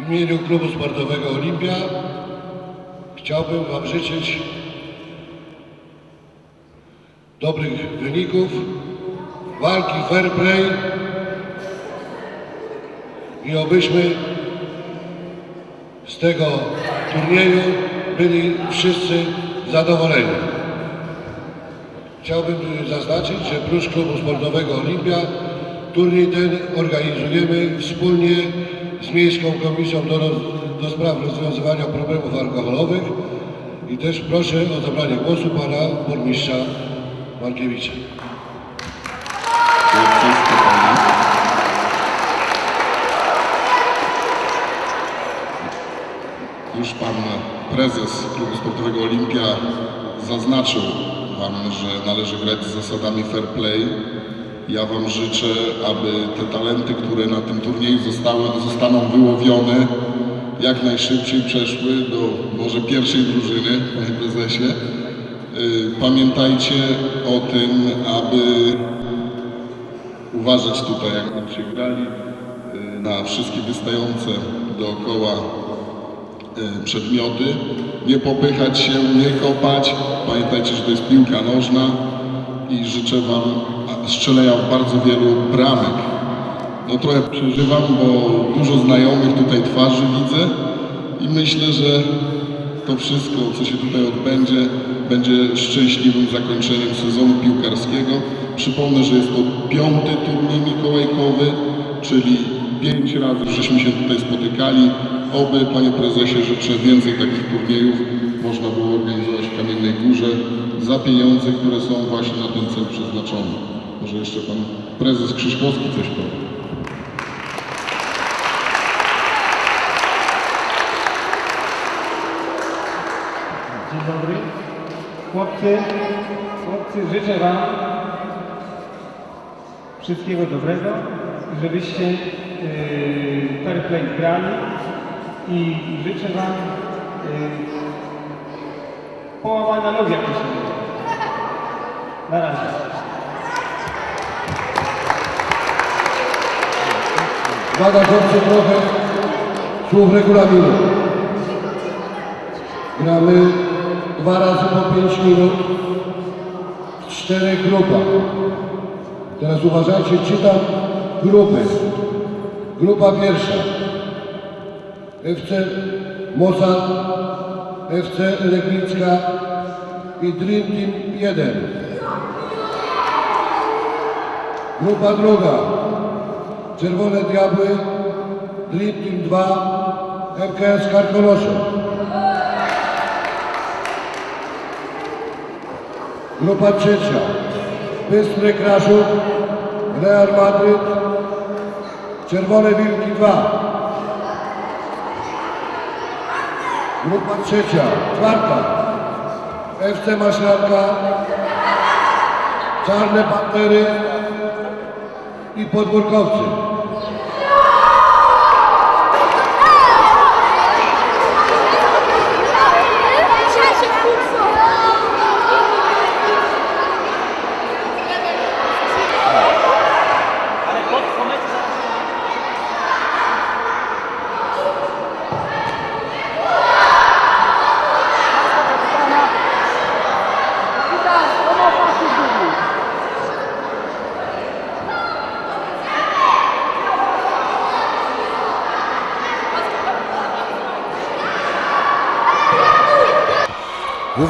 W imieniu Klubu Sportowego Olimpia chciałbym Wam życzyć dobrych wyników, walki fair play i obyśmy z tego turnieju byli wszyscy zadowoleni. Chciałbym zaznaczyć, że prócz Klubu Sportowego Olimpia turniej ten organizujemy wspólnie z Miejską Komisją do, do Spraw Rozwiązywania Problemów Alkoholowych i też proszę o zabranie głosu Pana Burmistrza Markiewicza. Już pan prezes Klubu Sportowego Olimpia zaznaczył wam, że należy grać z zasadami fair play. Ja wam życzę, aby te talenty, które na tym turnieju zostały, zostaną wyłowione, jak najszybciej przeszły do może pierwszej drużyny, panie prezesie. Y, Pamiętajcie o tym, aby uważać tutaj, jak będziecie grali, y, na wszystkie wystające dookoła y, przedmioty. Nie popychać się, nie kopać. Pamiętajcie, że to jest piłka nożna i życzę Wam a, strzelenia bardzo wielu bramek. No trochę przeżywam, bo dużo znajomych tutaj twarzy widzę i myślę, że to wszystko, co się tutaj odbędzie, będzie szczęśliwym zakończeniem sezonu piłkarskiego. Przypomnę, że jest to piąty turniej mikołajkowy, czyli pięć razy żeśmy się tutaj spotykali. Oby, panie prezesie, życzę więcej takich turniejów można było organizować w Kamiennej Górze za pieniądze, które są właśnie na ten cel przeznaczone. Może jeszcze pan prezes Krzyżkowski coś powie. Dzień dobry. Chłopcy, chłopcy, życzę Wam wszystkiego dobrego, żebyście yy, fair play grali i życzę Wam yy, połamania nóg, jak to się mówi. Na razie. Uwaga, chłopcy, trochę słów regulaminu. Gramy dwa razy po 5 minut w czterech grupach. Teraz uważajcie, czytam grupy. Grupa pierwsza. FC Mozart, FC Legnicka i Dream Team 1. Grupa druga. Czerwone Diabły, Dream Team 2, MKS Karkonosze. Grupa trzecia. Bystry Kraszów, Real Madryt, Czerwone Wilki 2. Grupa trzecia, czwarta. FC Maślanka, Czarne Pantery i Podwórkowcy.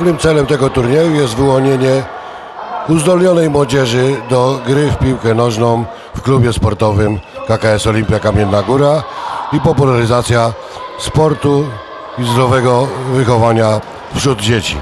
Głównym celem tego turnieju jest wyłonienie uzdolnionej młodzieży do gry w piłkę nożną w klubie sportowym KKS Olimpia Kamienna Góra i popularyzacja sportu i zdrowego wychowania wśród dzieci.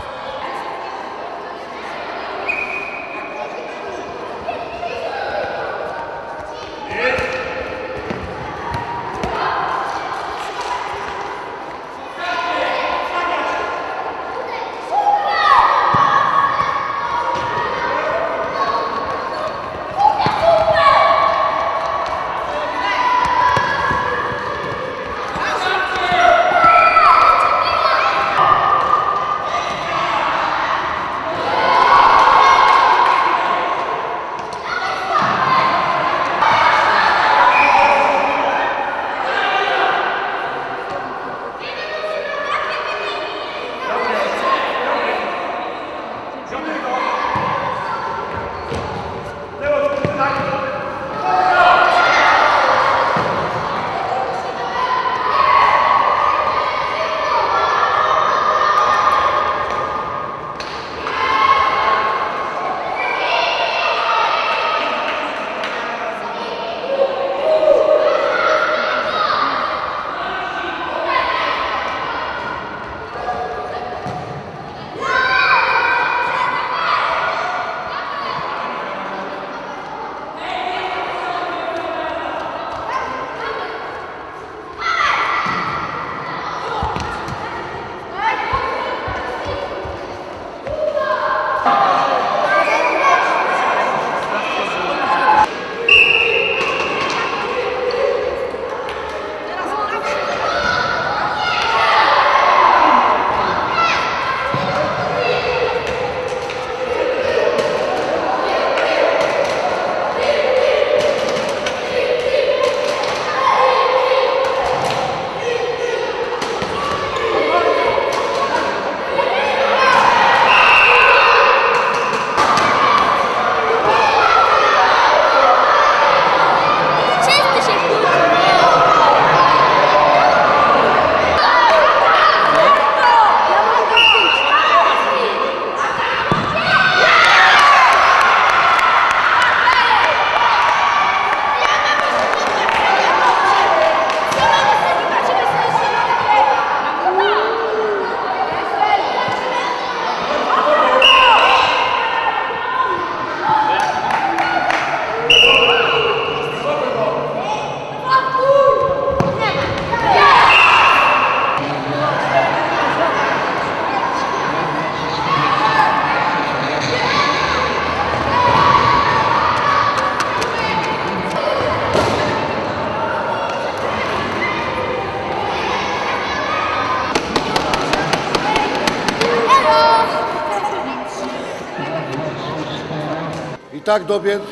Tak dobiec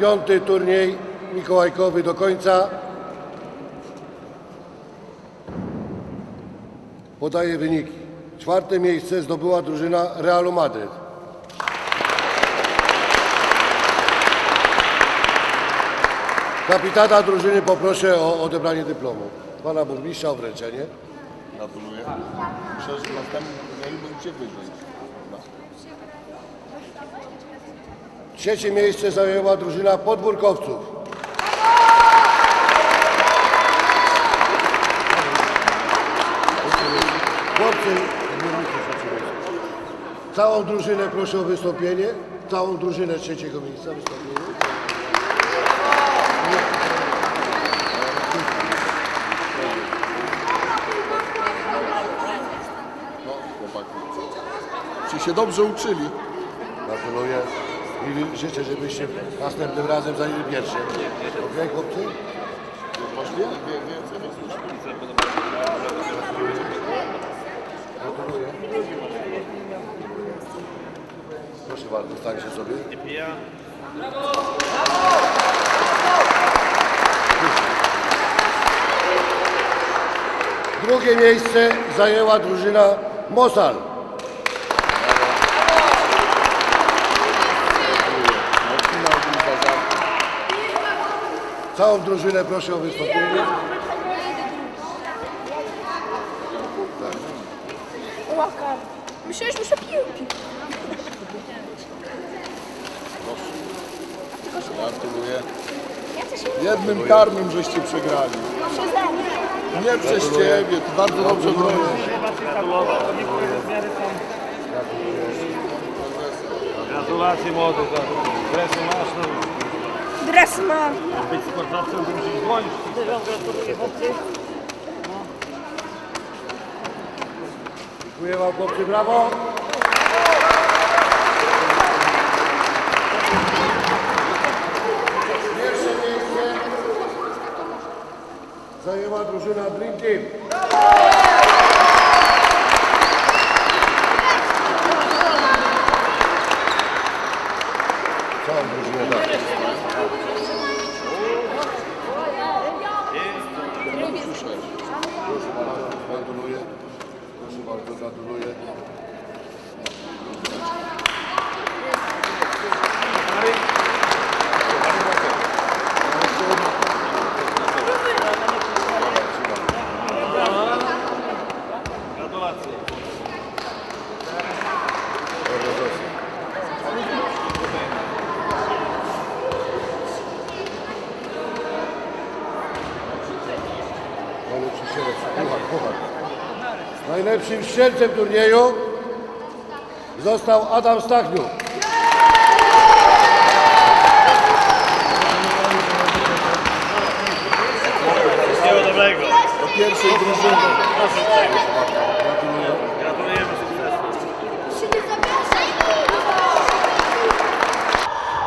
piąty turniej mikołajkowy do końca. Podaję wyniki. Czwarte miejsce zdobyła drużyna Realu Madryt. Kapitana drużyny poproszę o odebranie dyplomu. Pana burmistrza o wręczenie. Gratuluję. Że następnym turnieju będziecie wyżej. Trzecie miejsce zajęła drużyna podwórkowców. Chłopcy, całą drużynę proszę o wystąpienie. Całą drużynę trzeciego miejsca wystąpienie. No, chłopaki. Czy się dobrze uczyli? Gratuluję i życzę, żebyście następnym razem zajęli pierwsze. Okej, chłopcy? Poszli? Gratuluję. Proszę bardzo, stańcie sobie. Drugie miejsce zajęła drużyna Mosal. Całą drużynę proszę o wystąpienie. Łaka. Myślałeś, muszę piłki. Gratuluję. Jednym karnym żeście przegrali. Nie przez ciebie, ty bardzo dobrze bronisz. Gratulacje młody. Dresy masz, no. Dres mam. Być sportowcem, to musisz dzwonić. Gratuluję. Dziękuję wam chłopcy, brawo. Pierwsze miejsce zajęła drużyna Dream Team. Najlepszy strzelec. Puchar, puchar. Najlepszym strzelcem turnieju został Adam Stachniuk. Wszystkiego dobrego. Do pierwszej drużyny. Gratulujemy.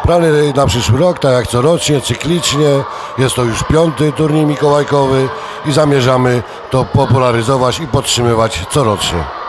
Plany na przyszły rok, tak jak corocznie, cyklicznie. Jest to już piąty turniej mikołajkowy i zamierzamy to popularyzować i podtrzymywać corocznie.